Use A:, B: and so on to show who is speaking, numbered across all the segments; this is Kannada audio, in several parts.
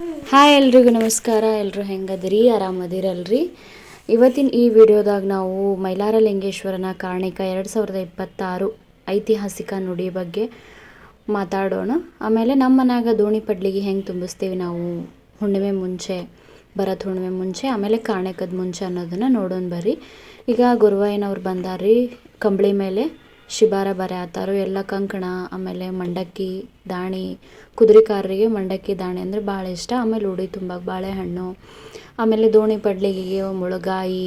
A: ಹಾಯ್ ಎಲ್ರಿಗೂ ನಮಸ್ಕಾರ. ಎಲ್ಲರೂ ಹೆಂಗದಿರಿ? ಆರಾಮದಿರಲ್ರಿ? ಇವತ್ತಿನ ಈ ವಿಡಿಯೋದಾಗ ನಾವು ಮೈಲಾರ ಲಿಂಗೇಶ್ವರನ ಕಾರಣಿಕ ಎರಡು ಸಾವಿರದ ಇಪ್ಪತ್ತಾರು ಐತಿಹಾಸಿಕ ನುಡಿ ಬಗ್ಗೆ ಮಾತಾಡೋಣ. ಆಮೇಲೆ ನಮ್ಮ ಮನ್ಯಾಗ ದೋಣಿ ಪಡ್ಲಿಗೆ ಹೆಂಗೆ ತುಂಬಿಸ್ತೀವಿ ನಾವು ಹುಣ್ಣಿಮೆ ಮುಂಚೆ ಬರತ್ ಹುಣ್ಣಿಮೆ ಮುಂಚೆ, ಆಮೇಲೆ ಕಾರಣಕ್ಕದ ಮುಂಚೆ ಅನ್ನೋದನ್ನು ನೋಡೋಣ ಬರ್ರಿ. ಈಗ ಗುರುವಾಯಿನವ್ರು ಬಂದಾರ್ರಿ, ಕಂಬಳಿ ಮೇಲೆ ಶಿಬಾರ ಬರೆ ಆತಾರು, ಎಲ್ಲ ಕಂಕಣ, ಆಮೇಲೆ ಮಂಡಕ್ಕಿ ದಾಣಿ, ಕುದುರೆಕಾರರಿಗೆ ಮಂಡಕ್ಕಿ ದಾಣಿ ಅಂದರೆ ಭಾಳ ಇಷ್ಟ. ಆಮೇಲೆ ಉಡಿ ತುಂಬ ಬಾಳೆಹಣ್ಣು, ಆಮೇಲೆ ದೋಣಿ ಪಡ್ಲಿಗೆಗೆ ಮುಳುಗಾಯಿ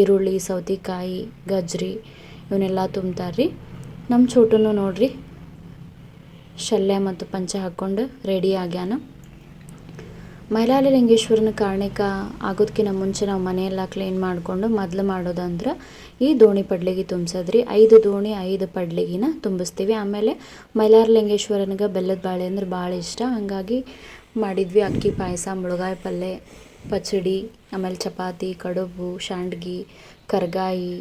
A: ಈರುಳ್ಳಿ, ಸೌತೆಕಾಯಿ, ಗಜ್ರಿ ಇವನ್ನೆಲ್ಲ ತುಂಬ್ತಾರೆ ರೀ ನಮ್ಮ ಚೋಟನು ನೋಡ್ರಿ, ಶಲ್ಯ ಮತ್ತು ಪಂಚ ಹಾಕ್ಕೊಂಡು ರೆಡಿ ಆಗ್ಯಾನ. ಮೈಲಾರಲಿಂಗೇಶ್ವರನ ಕಾರಣಿಕ ಆಗೋದಕ್ಕಿಂತ ಮುಂಚೆ ನಾವು ಮನೆಯೆಲ್ಲ ಕ್ಲೀನ್ ಮಾಡಿಕೊಂಡು ಮೊದಲು ಮಾಡೋದಂದ್ರೆ ಈ ದೋಣಿ ಪಡ್ಲಿಗೆ ತುಂಬಿಸೋದ್ರಿ. ಐದು ದೋಣಿ, ಐದು ಪಡ್ಲಿಗಿನ ತುಂಬಿಸ್ತೀವಿ. ಆಮೇಲೆ ಮೈಲಾರಲಿಂಗೇಶ್ವರನಿಗೆ ಬೆಲ್ಲದ ಬಾಳೆ ಅಂದ್ರೆ ಭಾಳ ಇಷ್ಟ. ಹಾಗಾಗಿ ಮಾಡಿದ್ವಿ ಅಕ್ಕಿ, ಪಾಯಸ, ಮುಳುಗಾಯಿ ಪಲ್ಯ ಪಚಡಿ, ಆಮೇಲೆ ಚಪಾತಿ, ಕಡುಬು, ಶಾಂಡ್ಗಿ, ಕರ್ಗಾಯಿ.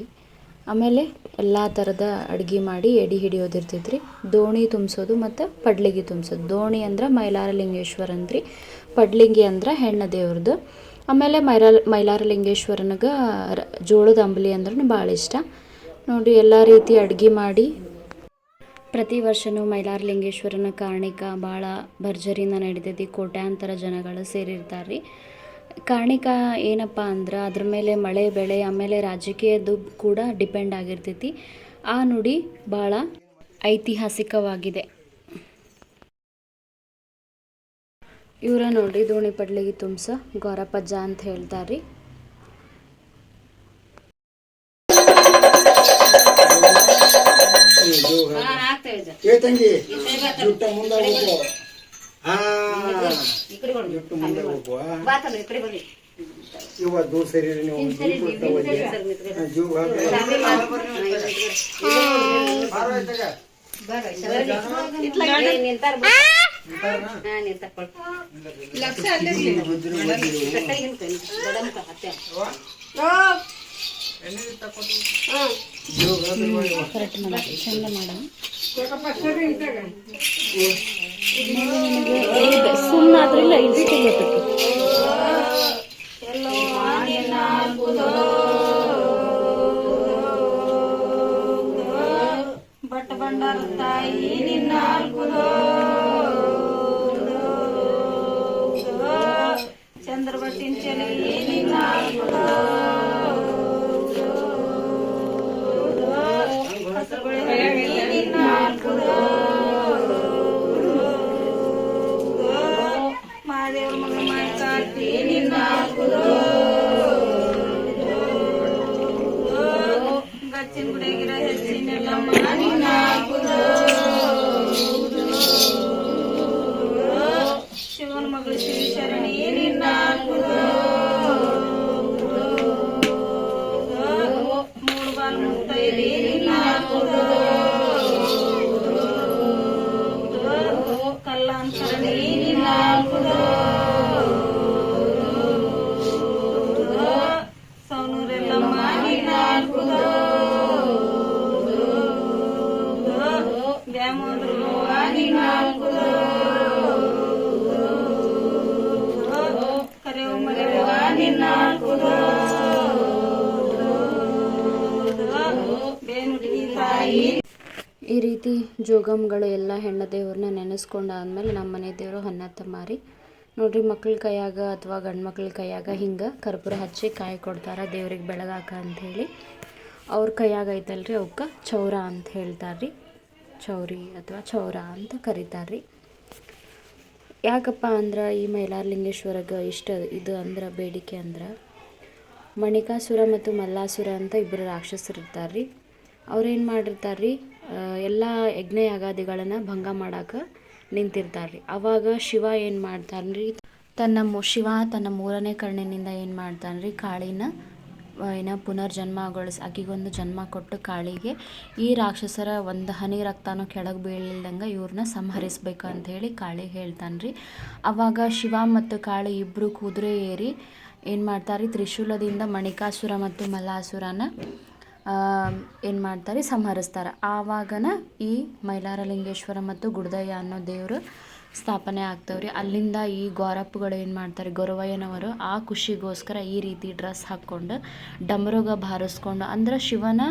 A: ಆಮೇಲೆ ಎಲ್ಲ ಥರದ ಅಡುಗೆ ಮಾಡಿ ಎಡಿ ಹಿಡಿಯೋದಿರ್ತೈತ್ರಿ. ದೋಣಿ ತುಂಬಿಸೋದು ಮತ್ತು ಪಡ್ಲಿಗೆ ತುಂಬಿಸೋದು. ದೋಣಿ ಅಂದ್ರೆ ಮೈಲಾರಲಿಂಗೇಶ್ವರ ಅಂದ್ರಿ ಪಡ್ಲಿಂಗಿ ಅಂದ್ರೆ ಹೆಣ್ಣು ದೇವ್ರದ್ದು. ಆಮೇಲೆ ಮೈಲಾರ ಮೈಲಾರಲಿಂಗೇಶ್ವರನಿಗೆ ರ- ಜೋಳದ ಅಂಬಲಿ ಅಂದ್ರೂ ಭಾಳ ಇಷ್ಟ. ನೋಡಿ, ಎಲ್ಲ ರೀತಿ ಅಡುಗೆ ಮಾಡಿ. ಪ್ರತಿ ವರ್ಷವೂ ಮೈಲಾರಲಿಂಗೇಶ್ವರನ ಕಾರಣಿಕ ಭಾಳ ಭರ್ಜರಿಯಿಂದ ನಡೀತೈತಿ. ಕೋಟ್ಯಾಂತರ ಜನಗಳು ಸೇರಿರ್ತಾರೆ ರೀ ಕಾರಣಿಕ ಏನಪ್ಪ ಅಂದ್ರೆ ಅದ್ರ ಮೇಲೆ ಮಳೆ, ಬೆಳೆ, ಆಮೇಲೆ ರಾಜಕೀಯದ್ದು ಕೂಡ ಡಿಪೆಂಡ್ ಆಗಿರ್ತೈತಿ. ಆ ನುಡಿ ಭಾಳ ಐತಿಹಾಸಿಕವಾಗಿದೆ. ಇವರ ನೋಡ್ರಿ ದೋಣಿ ಪಡ್ಲಿಗೆ ತುಂಬ್ಸ ಗೊರಪಜ್ಜ ಅಂತ ಹೇಳ್ತಾರೆ
B: ಏ ತಂಗಿ
A: ಸುಮ್ಮನಾದ್ರಿಲ್ಲ ಇಷ್ಟು ಗೊತ್ತಕ್ಕೆ
C: ಬಟ್ ಬಂಡಾರ ತಾಯಿ ನಿನ್ನ
A: వర్తించని ರೀತಿ ಜೋಗಮ್ಗಳು ಎಲ್ಲ ಹೆಣ್ಣು ದೇವ್ರನ್ನ ನೆನೆಸ್ಕೊಂಡಾದ್ಮೇಲೆ ನಮ್ಮ ಮನೆ ದೇವರು ಹನ್ನತ್ತ ಮಾರಿ ನೋಡ್ರಿ ಮಕ್ಳ ಕೈಯಾಗ ಅಥವಾ ಗಂಡು ಮಕ್ಳ ಕೈಯಾಗ ಹಿಂಗೆ ಕರ್ಪೂರ ಹಚ್ಚಿ ಕಾಯಿ ಕೊಡ್ತಾರೆ ದೇವ್ರಿಗೆ ಬೆಳಗಾಕ ಅಂಥೇಳಿ. ಅವ್ರ ಕೈಯಾಗ ಐತಲ್ರಿ ಅವಕ್ಕೆ ಚೌರ ಅಂತ ಹೇಳ್ತಾರೆ ರೀ ಚೌರಿ ಅಥವಾ ಚೌರ ಅಂತ ಕರೀತಾರೆ ರೀ ಯಾಕಪ್ಪ ಅಂದ್ರೆ ಈ ಮೈಲಾರಲಿಂಗೇಶ್ವರಗೆ ಇಷ್ಟ ಇದು ಅಂದ್ರೆ ಬೇಡಿಕೆ ಅಂದ್ರೆ ಮಣಿಕಾಸುರ ಮತ್ತು ಮಲ್ಲಾಸುರ ಅಂತ ಇಬ್ಬರು ರಾಕ್ಷಸರು ಇರ್ತಾರೆ ರೀ ಅವ್ರೇನು ಮಾಡಿರ್ತಾರೆ ರೀ ಎಲ್ಲ ಯಜ್ಞ ಯಾಗಾದಿಗಳನ್ನು ಭಂಗ ಮಾಡಕ್ಕೆ ನಿಂತಿರ್ತಾರೆ ರೀ ಅವಾಗ ಶಿವ ಏನು ಮಾಡ್ತಾನೆ ರೀ ತನ್ನ ಶಿವ ತನ್ನ ಮೂರನೇ ಕಣ್ಣಿನಿಂದ ಏನು ಮಾಡ್ತಾನೆ ರೀ ಕಾಳಿನ ಏನ ಏನ ಪುನರ್ಜನ್ಮಗೊಳಿಸಿ ಆಕಿಗೊಂದು ಜನ್ಮ ಕೊಟ್ಟು ಕಾಳಿಗೆ ಈ ರಾಕ್ಷಸರ ಒಂದು ಹನಿ ರಕ್ತನೂ ಕೆಳಗೆ ಬೀಳಿಲ್ದಂಗೆ ಇವ್ರನ್ನ ಸಂಹರಿಸ್ಬೇಕು ಅಂತ ಹೇಳಿ ಕಾಳಿ ಹೇಳ್ತಾನೆ ರೀ ಅವಾಗ ಶಿವ ಮತ್ತು ಕಾಳಿ ಇಬ್ಬರು ಕುದುರೆ ಏರಿ ಏನು ಮಾಡ್ತಾರೆ ತ್ರಿಶೂಲದಿಂದ ಮಣಿಕಾಸುರ ಮತ್ತು ಮಲ್ಲಾಸುರನ ಏನು ಮಾಡ್ತಾರೆ? ಸಂಹರಿಸ್ತಾರೆ. ಆವಾಗನ ಈ ಮೈಲಾರಲಿಂಗೇಶ್ವರ ಮತ್ತು ಗುಡದಯ್ಯ ಅನ್ನೋ ದೇವರು ಸ್ಥಾಪನೆ ಆಗ್ತವ್ರಿ. ಅಲ್ಲಿಂದ ಈ ಗೌರಪ್ಪಗಳು ಏನು ಮಾಡ್ತಾರೆ? ಗೊರವಯ್ಯನವರು ಆ ಖುಷಿಗೋಸ್ಕರ ಈ ರೀತಿ ಡ್ರೆಸ್ ಹಾಕ್ಕೊಂಡು, ಡಮರುಗ ಬಾರಿಸ್ಕೊಂಡು, ಅಂದ್ರೆ ಶಿವನ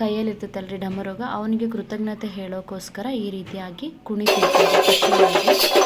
A: ಕೈಯಲ್ಲಿ ಇರ್ತೈತಲ್ರಿ ಡಮರುಗ, ಅವನಿಗೆ ಕೃತಜ್ಞತೆ ಹೇಳೋಕ್ಕೋಸ್ಕರ ಈ ರೀತಿಯಾಗಿ ಕುಣಿತಿರ್ತಾರೆ.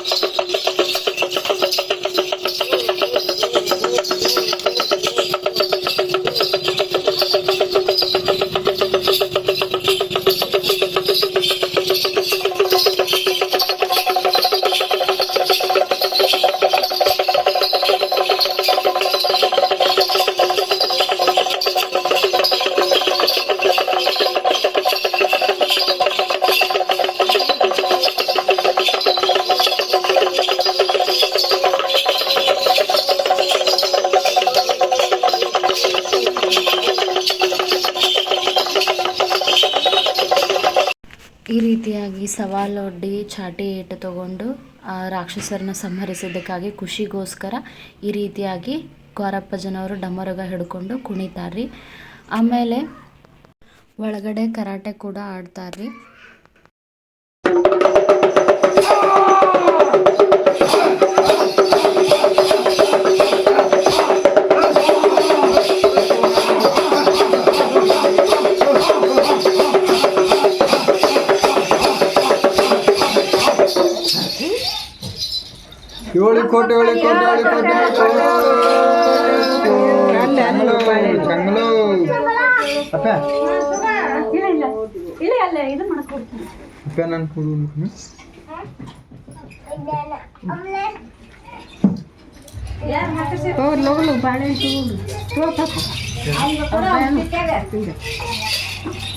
A: ಸವಾಲೊಡ್ಡಿ ಚಾಟಿ ಏಟು ತಗೊಂಡು ರಾಕ್ಷಸರನ್ನ ಸಂಹರಿಸಿದ್ದಕ್ಕಾಗಿ ಖುಷಿಗೋಸ್ಕರ ಈ ರೀತಿಯಾಗಿ ಗೋರಪ್ಪಜನವರು ಡಮರುಗ ಹಿಡ್ಕೊಂಡು ಕುಣಿತಾರ್ರಿ. ಆಮೇಲೆ ಒಳಗಡೆ ಕರಾಟೆ ಕೂಡ ಆಡ್ತಾರ್ರಿ.
B: ಏಳು ಕೋಟಿ ಏಳು ಕೋಟಿ ಏಳು ಕೋಟಿ ಚಂಗ್ಲು ಅಪ್ಪ. ಅಪ್ಪ ನಾನು ಕೊಡು ಹ್ಮ್?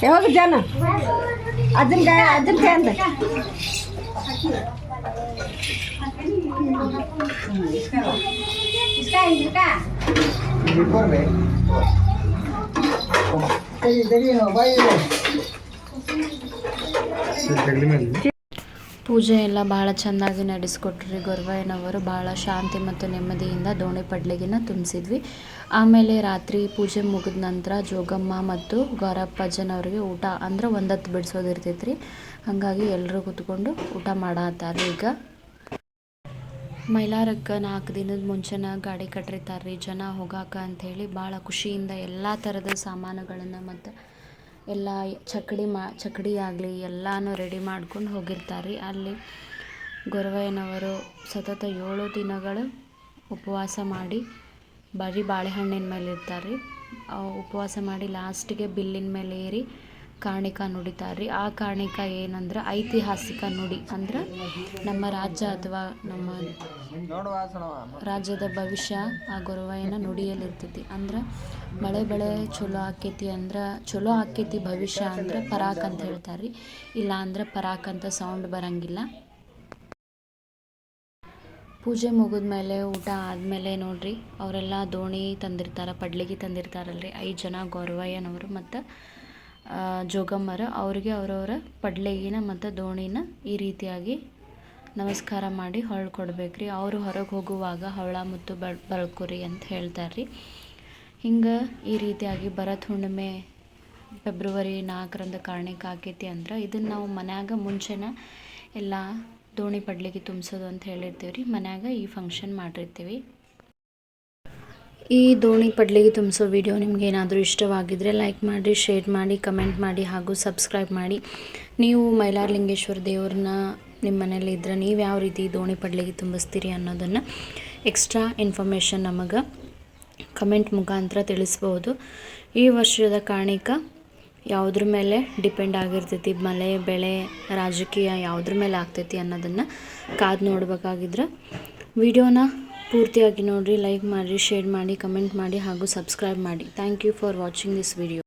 C: ಯಾವಾಗ ಜನ? ಅಜ್ಜನ ಅದನ್ನ ಅಜ್ಜನ ಕಾಯ ಅಂದ
B: ಇಲ್ಲಿ ಕೊಡ್ರಿ. ತೆಗಿ, ತೆಗಿ, ಬಾಯಿ ಇದೆ. ಇದು ಜಗಲಿ ಮೇಲೆ.
A: ಪೂಜೆ ಎಲ್ಲ ಭಾಳ ಚೆನ್ನಾಗಿ ನಡೆಸ್ಕೊಟ್ರಿ ಗೊರವಯ್ಯನವರು. ಭಾಳ ಶಾಂತಿ ಮತ್ತು ನೆಮ್ಮದಿಯಿಂದ ದೋಣಿ ಪಡ್ಲಿಗಿನ ತುಂಬಿಸಿದ್ವಿ. ಆಮೇಲೆ ರಾತ್ರಿ ಪೂಜೆ ಮುಗಿದ ನಂತರ ಜೋಗಮ್ಮ ಮತ್ತು ಗೌರಪ್ಪಜ್ಜನವ್ರಿಗೆ ಊಟ ಅಂದ್ರೆ ಒಂದತ್ತು ಬಿಡಿಸೋದಿರ್ತೈತ್ರಿ. ಹಂಗಾಗಿ ಹಾಗಾಗಿ ಎಲ್ಲರೂ ಕೂತ್ಕೊಂಡು ಊಟ ಮಾಡತ್ತಾರ ಈಗ ಮೈಲಾರಕ್ಕೆ ನಾಲ್ಕು ದಿನದ ಮುಂಚೆನ ಗಾಡಿ ಕಟ್ಟಿರ್ತಾರೆ ರೀ ಜನ ಹೋಗಾಕ ಅಂಥೇಳಿ ಭಾಳ ಖುಷಿಯಿಂದ ಎಲ್ಲ ಥರದ ಸಾಮಾನುಗಳನ್ನು ಮತ್ತು ಎಲ್ಲ ಚಕ್ಕಡಿ ಮಾ ಚಕ್ಕಡಿ ಆಗಲಿ ಎಲ್ಲನೂ ರೆಡಿ ಮಾಡ್ಕೊಂಡು ಹೋಗಿರ್ತಾರೆ ರೀ ಅಲ್ಲಿ ಗೊರವಯ್ಯನವರು ಸತತ ಏಳು ದಿನಗಳು ಉಪವಾಸ ಮಾಡಿ ಬರೀ ಬಾಳೆಹಣ್ಣಿನ ಮೇಲೆ ಇರ್ತಾರೆ ರೀ ಉಪವಾಸ ಮಾಡಿ ಲಾಸ್ಟಿಗೆ ಬಿಲ್ಲಿನ ಮೇಲೆ ಏರಿ ಕಾಣಿಕ ನುಡಿತಾರೆ ರೀ ಆ ಕಾಣಿಕ ಏನಂದ್ರೆ ಐತಿಹಾಸಿಕ ನುಡಿ ಅಂದ್ರೆ ನಮ್ಮ ರಾಜ್ಯ ಅಥವಾ ನಮ್ಮ ರಾಜ್ಯದ ಭವಿಷ್ಯ ಆ ಗೊರವಯ್ಯನ ನುಡಿಯಲ್ಲಿ ಇರ್ತೈತಿ ಅಂದ್ರೆ ಮಳೆ ಬೆಳೆ ಚಲೋ ಆಕೈತಿ ಅಂದ್ರೆ ಚಲೋ ಆಕೈತಿ ಭವಿಷ್ಯ ಅಂದ್ರೆ ಪರಾಕ್ ಅಂತ ಹೇಳ್ತಾರೆ ರೀ ಇಲ್ಲ ಅಂದ್ರೆ ಪರಾಕ್ ಅಂತ ಸೌಂಡ್ ಬರಂಗಿಲ್ಲ. ಪೂಜೆ ಮುಗಿದ್ಮೇಲೆ ಊಟ ಆದಮೇಲೆ ನೋಡ್ರಿ ಅವರೆಲ್ಲ ದೋಣಿ ತಂದಿರ್ತಾರೆ, ಪಡ್ಲಿಗೆ ತಂದಿರ್ತಾರಲ್ರಿ. ಐದು ಜನ ಗೌರವಯ್ಯನವರು ಮತ್ತು ಜೋಗಮ್ಮರ, ಅವ್ರಿಗೆ ಅವರವರ ಪಡ್ಲೆಗಿನ ಮತ್ತು ದೋಣಿನ ಈ ರೀತಿಯಾಗಿ ನಮಸ್ಕಾರ ಮಾಡಿ ಹೊಳ್ ಕೊಡ್ಬೇಕ್ರಿ. ಅವರು ಹೊರಗೆ ಹೋಗುವಾಗ ಹವಳ ಮುತ್ತು ಬಳ್, ಬಳ್ಕೊರಿ ಅಂತ ಹೇಳ್ತಾರೆ ರೀ ಹಿಂಗೆ ಈ ರೀತಿಯಾಗಿ ಭರತ್ ಹುಣ್ಣಿಮೆ ಫೆಬ್ರವರಿ ನಾಲ್ಕರಂದು ಕಾರಣಕ್ಕೆ ಆಕೈತಿ ಅಂದ್ರೆ ಇದನ್ನು ನಾವು ಮನ್ಯಾಗ ಮುಂಚೆನ ಎಲ್ಲ ದೋಣಿ ಪಡ್ಲಿಗೆ ತುಂಬಿಸೋದು ಅಂತ ಹೇಳಿರ್ತೀವಿ ರೀ ಮನ್ಯಾಗ ಈ ಫಂಕ್ಷನ್ ಮಾಡಿರ್ತೀವಿ. ಈ ದೋಣಿ ಪಡ್ಲಿಗೆ ತುಂಬಿಸೋ ವಿಡಿಯೋ ನಿಮ್ಗೆ ಏನಾದರೂ ಇಷ್ಟವಾಗಿದ್ದರೆ ಲೈಕ್ ಮಾಡಿ ಶೇರ್ ಮಾಡಿ ಕಮೆಂಟ್ ಮಾಡಿ ಹಾಗೂ ಸಬ್ಸ್ಕ್ರೈಬ್ ಮಾಡಿ. ನೀವು ಮೈಲಾರಲಿಂಗೇಶ್ವರ ದೇವ್ರನ್ನ ನಿಮ್ಮ ಮನೇಲಿ ಇದ್ದರೆ ನೀವು ಯಾವ ರೀತಿ ದೋಣಿ ಪಡ್ಲಿಗೆ ತುಂಬಿಸ್ತೀರಿ ಅನ್ನೋದನ್ನು ಎಕ್ಸ್ಟ್ರಾ ಇನ್ಫಾರ್ಮೇಷನ್ ನಮಗೆ ಕಮೆಂಟ್ ಮುಖಾಂತರ ತಿಳಿಸ್ಬೋದು. ಈ ವರ್ಷದ ಕಾಣಿಕ ಯಾವುದ್ರ ಮೇಲೆ ಡಿಪೆಂಡ್ ಆಗಿರ್ತೈತಿ, ಮಳೆ, ಬೆಳೆ, ರಾಜಕೀಯ ಯಾವುದ್ರ ಮೇಲೆ ಆಗ್ತೈತಿ ಅನ್ನೋದನ್ನು ಕಾದು ನೋಡ್ಬೇಕಾಗಿದ್ರೆ ವಿಡಿಯೋನ ಪೂರ್ತಿಯಾಗಿ ನೋಡಿರಿ ಲೈಕ್ ಮಾಡಿರಿ ಶೇರ್ ಮಾಡಿ ಕಮೆಂಟ್ ಮಾಡಿ ಹಾಗೂ ಸಬ್ಸ್ಕ್ರೈಬ್ ಮಾಡಿ. Thank you for watching this video